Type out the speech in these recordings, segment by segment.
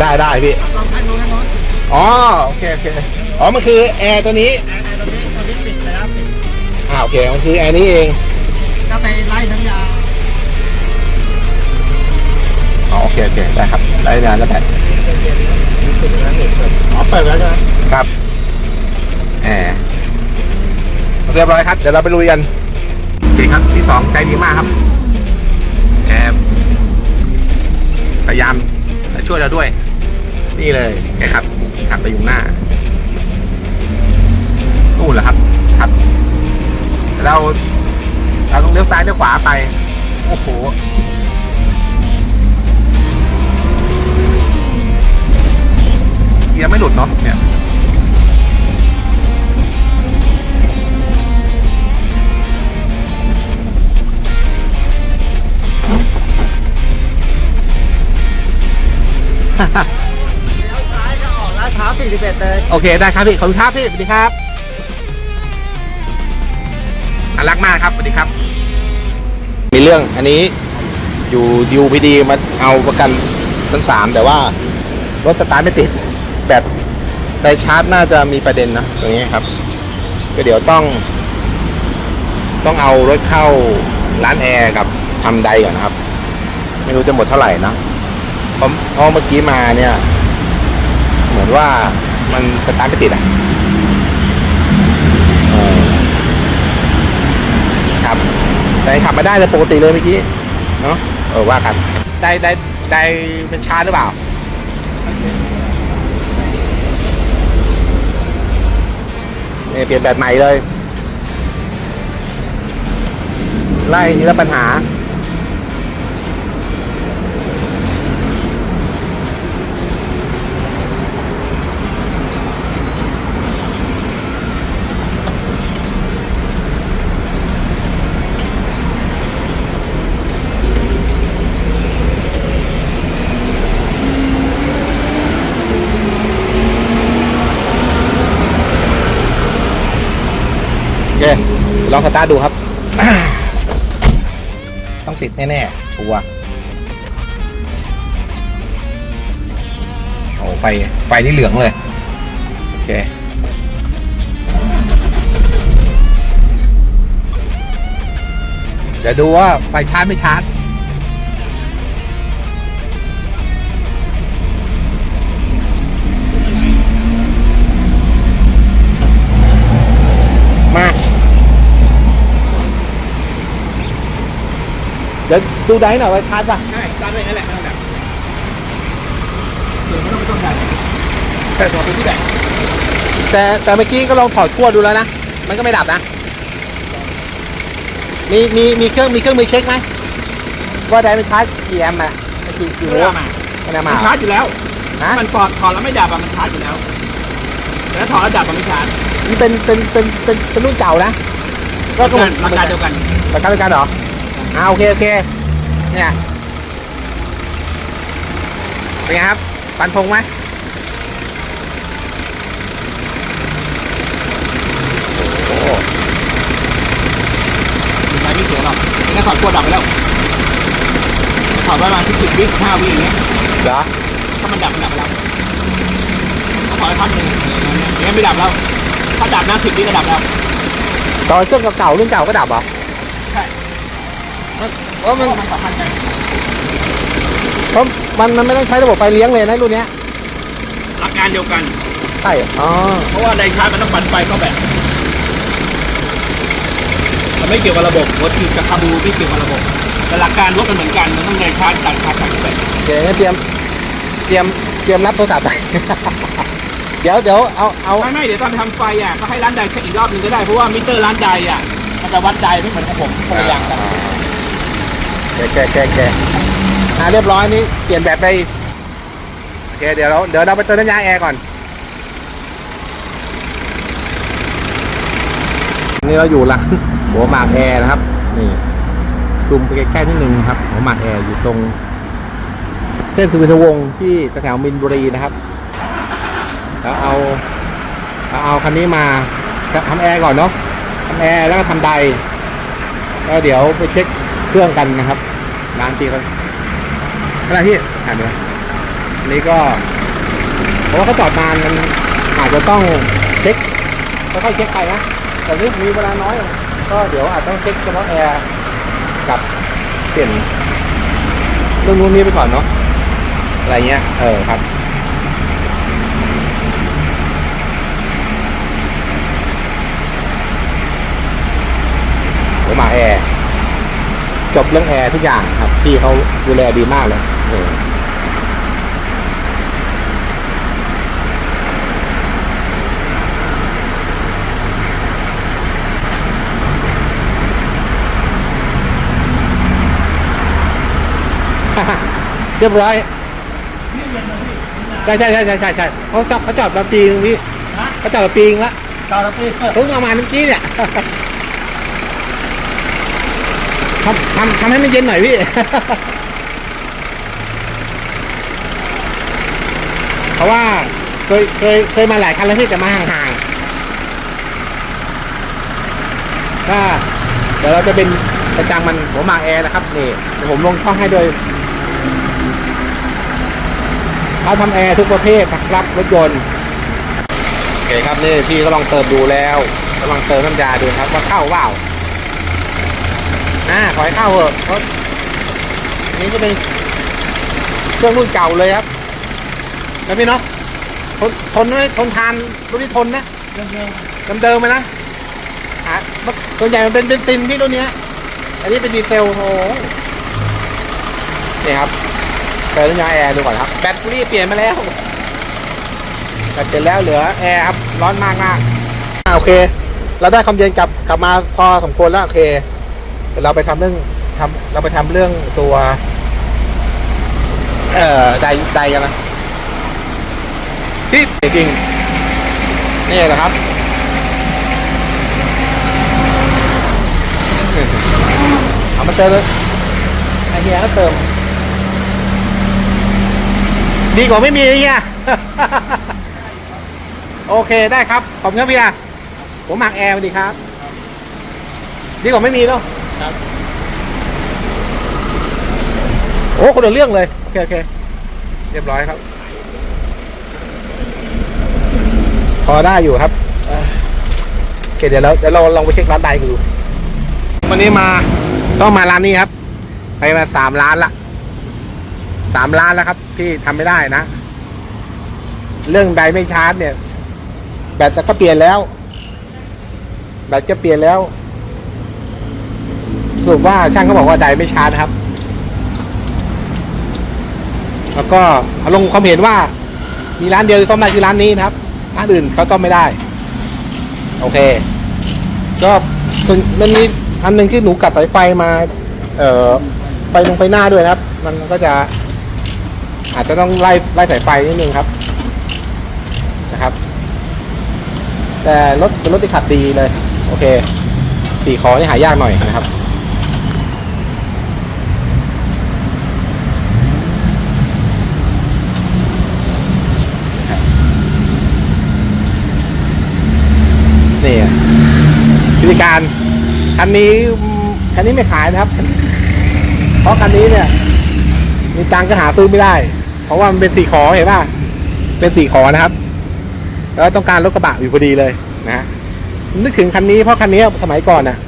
ได้ได้พี่ลองทางโน้นทางโน้นอ๋อโอเคโอเคอ๋อมันคือแอร์ตัวนี้แอร์แอร์ตัวนี้ตัวนี้ปิดไปแล้วปิดอ่าโอเคมันคือแอร์นี้เองก็ไปไล่น้ำยาอ๋อโอเคโอเคได้ครับได้งานแล้วแต่ปิดแล้วปิดอ๋อเปิดแล้วใช่ไหมครับแอร์เรียบร้อยครับเดี๋ยวเราไปลุยกันโอเคครับที่สองใจดีมากครับแอร์พยายามช่วยเราด้วย นี่เลยแกครับขับไปอยู่หน้านู่นแหละครับ ครับ เรา เราต้องเลี้ยวซ้ายเลี้ยวขวาไป โอ้โหเกียร์ไม่หลุดเนาะเนี่ยแล้วซ้า ก็ออกลาดพร้าว41เลยโอเคได้ครับพี่ขอบคุณครับพี่สวัสดีครับน่ารักมากครับสวัสดีครับ มีเรื่องอันนี้อยู่ยูพีดีมาเอาประกันชั้นสามแต่ว่ารถสตาร์ทไม่ติดแบตไดชาร์จน่าจะมีประเด็นนะตรงนี้ครับ ก็เดี๋ยวต้อง ต้องเอารถเข้าร้านแอร์กับทำไดก่อนนะครับ ไม่รู้จะหมดเท่าไหร่นะเพราะเพราะเมื่อกี้มาเนี่ยเหมื อนว่ามันสตาร์ทไม่ติดอะครับ แต่ขับมาได้เลยปกติเลยเมื่อกี้ เนาะเออว่ากัน ได้ได้ได้เป็นชาหรือเปล่าเนี่ยเปลี่ยนแบบใหม่เลย ไล่ทีละปัญหา โอเค ลองสตาร์ทดูครับ ต้องติดแน่ๆชัวโอ้ไฟ ไฟนี่เหลืองเลย โอเค เดี๋ยวดูว่าไฟชาร์จไม่ชาร์จ เดี๋ยวดูได้หน่อยไว่าชาร์จป่ะใช่ตามด้วยนั่นแหละไม่ต้องดับเดี๋ยวไม่ต้องไม่ต้องดับแต่ตัวเป็นที่แบบแต่แต่เมื่อกี้ก็ลองถอดขั้วดูแล้วนะ มันก็ไม่ดับนะ มีมีมีเครื่องมีเครื่องมือเช็คไหมว่าได้มันชาร์จกี่แอมป์อะกี่กี่โวไม่ลต์มาไม่ได้มันชาร์จอยู่แล้วฮะมันถอดถอดแล้วไม่ดับอะมันชาร์จอยู่แล้วแต่ถ้าถอดแล้วดับมันไม่ชาร์จนี่เป็นเป็นเป็นเป็นเป็นรุ่นเก่านะ ก็เหมือนราคาเดียวกันราคาเดียวกันเหรอ อ่าโอเคโอเคเนี่ยเป็นไงครับฟันธงไหมโอ้โหมันไม่เสียหรอกงั้นถอดขั้วดับไปแล้วถอดไว้ประมาณสิบสิบวิห้าวิอย่างเงี้ยเหรอถ้ามันดับมันดับไปแล้วถ้าถอดไปพักหนึ่งอย่างเงี้ยไม่ดับแล้ว ถ้าดับนะสิบวิก็ดับแล้วตอนเครื่องเก่าๆรุ่นเก่าก็ดับเหรอใช่ เพราะเพมันราะมันสัมพันธ์กันเพราะมันมันไม่ต้องใช้ระบบไฟเลี้ยงเลยนะรุ่นเนี้ยหลักการเดียวกัน ใช่อ๋อเพราะว่าไดชาร์จมันต้องปั่นไฟเข้าแบบมันไม่เกี่ยวกับระบบรถที่กับคาบูไม่เกี่ยวกับระบบ แต่หลักการรถมันเหมือนกัน มันต้องไดชาร์จตัดชาร์จตัดเข้าไปโอเคงั้นเตรียม เตรียม เตรียมรับโทรศัพท์ไป เดี๋ยวเดี๋ยวเอาเอา ไม่ไม่เดี๋ยวตอนทำไฟอะก็ให้ร้านใดเช็คอีกรอบหนึงก็ได้ เพราะว่ามิเตอร์ร้านใดอะมันจะวัดใดไม่เหมือนของผมคนละอย่างกัน แกแกแกแกอ่าเรียบร้อยนี่เปลี่ยนแบบไปโอเคเดี๋ยวเราเดี๋ยวเราไปเติมน้ำยาแอร์ก่อน นี่เราอยู่ร้านหัวหมากแอร์นะครับ นี่ซูมไปใกล้ๆนิดนึงครับหัวหมากแอร์อยู่ตรง เส้นสุวินทวงศ์ที่แถวมินบุรีนะครับแล้วเอาเราเอาคันนี้มาทำแอร์ก่อนเนาะทำแอร์แล้วก็ทำไดแล้วเดี๋ยวไปเช็ค เครื่องกันนะครับร้านตีเขาอะไรพี่ถ่ายไปเลยอันนี้ก็ เพราะว่าเขาจอดนานมันอาจจะต้องเช็คค่อยๆเช็คไปนะแต่นี่มีเวลาน้อย ก็เดี๋ยวอาจต้องเช็คเฉพาะแอร์กับเปลี่ยนเรื่องนู้นนี้ไปก่อนเนาะอะไรเงี้ย เออครับผมมาแอร์ จบเรื่องแอร์ทุกอย่างครับที่เขาดูแลดีมากเลยเออเรียบร้อยใช่ใช่ใช่ใช่ใช่ใช่เขาจอดเขาจอดมาปีนึงพี่ฮะเขาจอดมาปีนึงละจอดแล้วพี่เพิ่งประมาณเมื่อกี้เนี่ย ทำทำทำให้มันเย็นหน่อยพี่ เพราะว่าเคยเคยเคยมาหลายคันแล้วพี่แต่มาห่างๆก็เดี๋ยวเราจะเป็นประจังมันหัวหมากแอร์นะครับนี่เดี๋ยวผมลงช่องให้โดยเขาทำแอร์ทุกประเภทนะครับรถยนต์โอเคครับนี่พี่ก็ลองเติมดูแล้วกำลังเติมน้ำยาดูครับว่าเข้าเปล่า อ่าขอให้เข้าเถอะเพราะอันนี้ก็เป็นเครื่องรุ่นเก่าเลยครับ แล้วพี่เนาะทนทนไหมทนทานรุ่นนี้ทนนะเรื่องเดิมๆมนะอะส่วนใหญ่มันเป็นเบนซินพี่รุ่นเนี้ย อันนี้เป็นดีเซลโอ้โหนี่ครับเติมน้ำยาแอร์ดูก่อนครับ แบตเตอรี่เปลี่ยนมาแล้วแต่เสร็จแล้วเหลือแอร์ครับร้อนมากมากอ่าโอเค เราได้ความเย็นกลับกลับมาพอสมควรแล้วโอเค เราไปทำเรื่องทำเราไปทำเรื่องตัว เอ่อไดไดกันนะพี่จริงนี่แหละครับเอามาเติมเลยไอเฮียก็เติม ดีกว่าไม่มีไอเฮียโอเคได้ครับ ขอบคุณครับพี่อาผมหมักแอร์สวัสดีครับ ดีกว่าไม่มีเนาะ ครับ โอ้คนละเรื่องเลย โอเคโอเคเรียบร้อยครับ พอได้อยู่ครับเอ่อโอเคเดี๋ยวเราเดี๋ยวเราลองไปเช็คร้านใดกันดูวันนี้มาต้องมาร้านนี้ครับ ไปมาสามร้านละสามร้านแล้วครับ ที่ทำไม่ได้นะ เรื่องใดไม่ชาร์จเนี่ย แบตก็เปลี่ยนแล้ว แบตก็เปลี่ยนแล้วส รุปว่าช่างเขาบอกว่าใดไม่ชาร์จนะครับ แล้วก็ลงความเห็นว่า มีร้านเดียวที่ซ่อมได้คือร้านนี้นะครับ ร้านอื่นเขาซ่อมไม่ได้ โอเค ก็ส่วนมันมีอันหนึ่งที่หนูกัดสายไฟมา เอ่อไฟลงไฟหน้าด้วยนะครับ มันก็จะ อาจจะต้องไล่ไล่สายไฟนิดนึงครับ นะครับ แต่รถเป็นรถที่ขับดีเลย โอเค สี่คอนี่หายากหน่อยนะครับ นี่อะวิธี การคันนี้คันนี้ไม่ขายนะครับ เพราะคันนี้เนี่ย มีตังค์ก็หาซื้อไม่ได้ เพราะว่ามันเป็นสี่ขอเห็นป่ะเป็นสี่ขอนะครับ แล้วต้องการรถกระบะอยู่พอดีเลยนะฮะนึกถึงคันนี้เพราะคันนี้สมัยก่อนน่ะ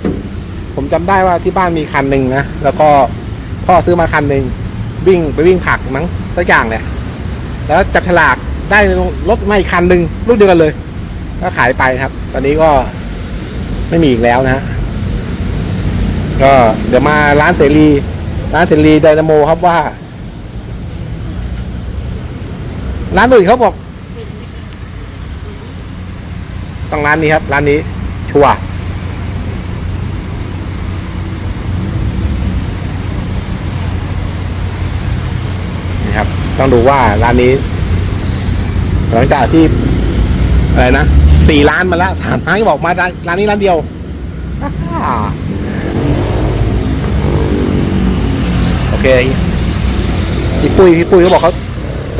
ผมจำได้ว่าที่บ้านมีคันหนึ่งนะแล้วก็พ่อซื้อมาคันหนึ่งวิ่งไปวิ่งผักมั้งสักอย่างเนี่ยแล้วจับฉลากได้รถมาอีกคันหนึ่งรุ่นเดียวกันเลย ก็ขายไปครับ ตอนนี้ก็ ไม่มีอีกแล้วนะ ก็เดี๋ยวมาร้านเสรี ร้านเสรีไดนาโมครับว่า ร้านอื่นเขาบอก ต้องร้านนี้ครับ ร้านนี้ ชัวร์นี่ครับ ต้องดูว่าร้านนี้ หลังจากที่อะไรนะ สี่ล้านมาแล้วสามล้านก็บอกมาร้านร้านนี้ร้านเดียวโอเคพี่ปุ้ยพี่ปุ้ยเขาบอกเขา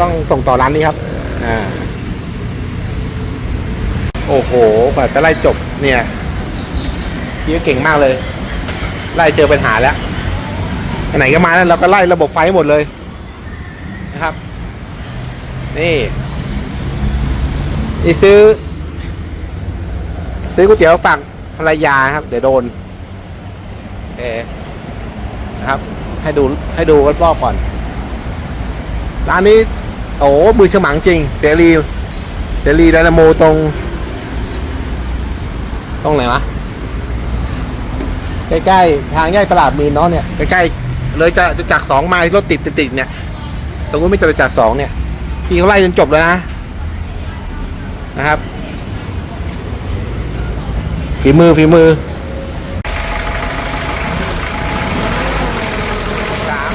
ต้องส่งต่อร้านนี้ครับ อ่า โอ้โหกว่าจะไล่จบเนี่ยพี่ก็เก่งมากเลย ไล่เจอปัญหาแล้วไหนก็มาแล้วเราก็ไล่ระบบไฟให้หมดเลยนะครับ นี่นี่ซื้อ ซื้อก๋วยเตี๋ยวฝากภรรยาครับ เดี๋ยวโดนโอเคนะครับ ให้ดูให้ดูรอบๆก่อน ร้านนี้ โอ้มือฉมังจริง เสรีเสรีไดนาโมตรง ตรงไหนวะ ใกล้ๆ ทางแยกตลาดมีนเนาะเนี่ย ใกล้ๆ เลยจะจะจากสองมารถติดติดๆเนี่ย ตรงนู้นไม่จะไปจากสองเนี่ย พี่เขาไล่จนจบแล้วนะ นะครับ ฝีมือฝีมือสาม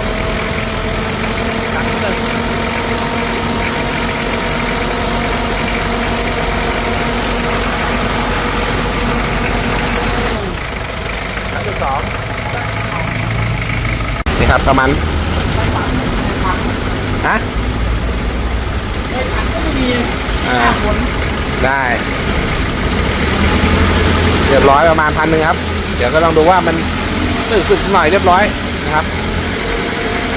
สามหนึ่งสามจุดสองนี่ครับประมาณฮะอ่าได้ เรียบร้อยประมาณพันหนึ่งครับ เดี๋ยวก็ลองดูว่ามันตึกสึกหน่อยเรียบร้อยนะครับ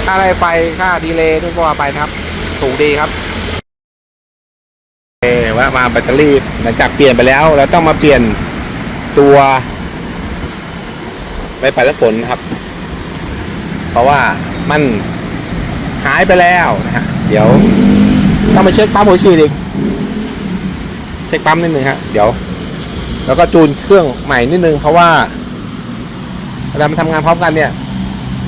ค่าไรไฟค่าดีเลย์ทุกว่าไปนะครับถูกดีครับเอว่ามาแบตเตอรี่หลังจากเปลี่ยนไปแล้วแล้วต้องมาเปลี่ยนตัวไม้ปัดน้ำฝนครับ เพราะว่ามันหายไปแล้วนะฮะเดี๋ยวต้องไปเช็คปั๊มหัวฉีดอีกเช็คปั๊มนิดนึงฮะเดี๋ยว แล้วก็จูนเครื่องใหม่นิดนึง เพราะว่าเวลามันทำงานพร้อมกันเนี่ย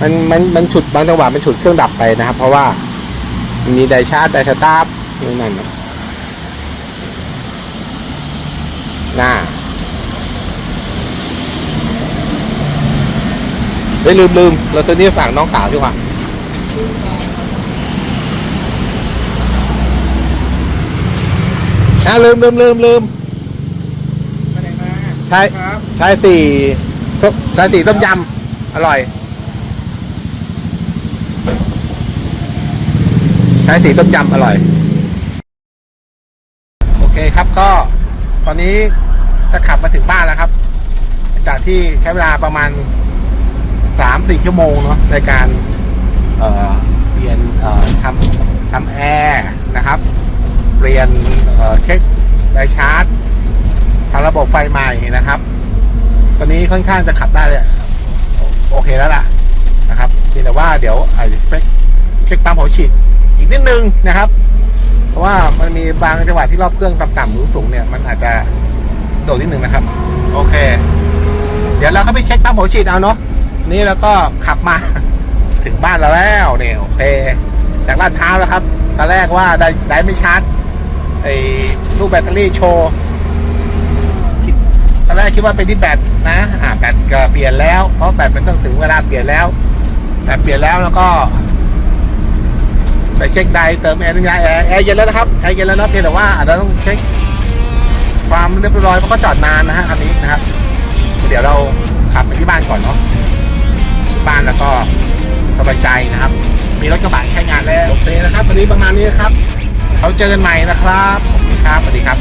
มันมันมันฉุดบางจังหวะมันฉุดเครื่องดับไปนะครับ เพราะว่ามันมีไดชาร์จไดสตาร์ทนี่นั่นนะหน้าเฮ้ยลืมลืมเราตัวนี้ฝากน้องสาวดีกว่าอะลืมลืมลืมลืม ใช่ใช่สี่ส้มใช่สี่ต้มยำอร่อย ใช้สีต้มยำอร่อย โอเคครับก็ตอนนี้จะขับมาถึงบ้านแล้วครับ จากที่ใช้เวลาประมาณสามสี่ชั่วโมงเนาะในการ เอ่อเปลี่ยนเอ่อทำทำแอร์นะครับ เปลี่ยนเอ่อเช็คไดชาร์จ ทำระบบไฟใหม่นะครับ ตอนนี้ค่อนข้างจะขับได้เลยโอเคแล้วล่ะนะครับเพียงแต่ว่าเดี๋ยวไอาจจะเช็คเช็คปั๊มหัวฉีดอีกนิดนึงนะครับ เพราะว่ามันมีบางจังหวะที่รอบเครื่องต่ำๆหรือสูงเนี่ยมันอาจจะโดดนิดนึงนะครับ โอเค เดี๋ยวเราเข้าไปเช็คปั๊มหัวฉีดเอาเนาะนี่แล้วก็ขับมาถึงบ้านเราแล้วเนี่ยโอเคจากลาดพร้าแล้วครับตอนแรกว่าได้ได้ไม่ชาร์จไอ้ลูกแบตเตอรี่โชว์ อนแรกคิดว่าเป็นที่แบตนะ อ่าแบตก็เปลี่ยนแล้ว เพราะแบตมันต้องถึงเวลาเปลี่ยนแล้วแบตเปลี่ยนแล้วแล้วก็ ไปเช็คไดเติมแอร์แอร์แอร์เย็นแล้วนะครับแอร์เย็นแล้วนะเพียงแต่ว่าอาจจะต้องเช็คความเรียบร้อยเพราะก็จอดนานนะฮะคันนี้นะครับ เดี๋ยวเราขับไปที่บ้านก่อนเนาะที่บ้านแล้วก็สบายใจนะครับ มีรถกระบะใช้งานแล้วโอเคนะครับวันนี้ประมาณนี้นะครับ เขาเจอกันใหม่นะครับขอบคุณครับสวัสดีครับ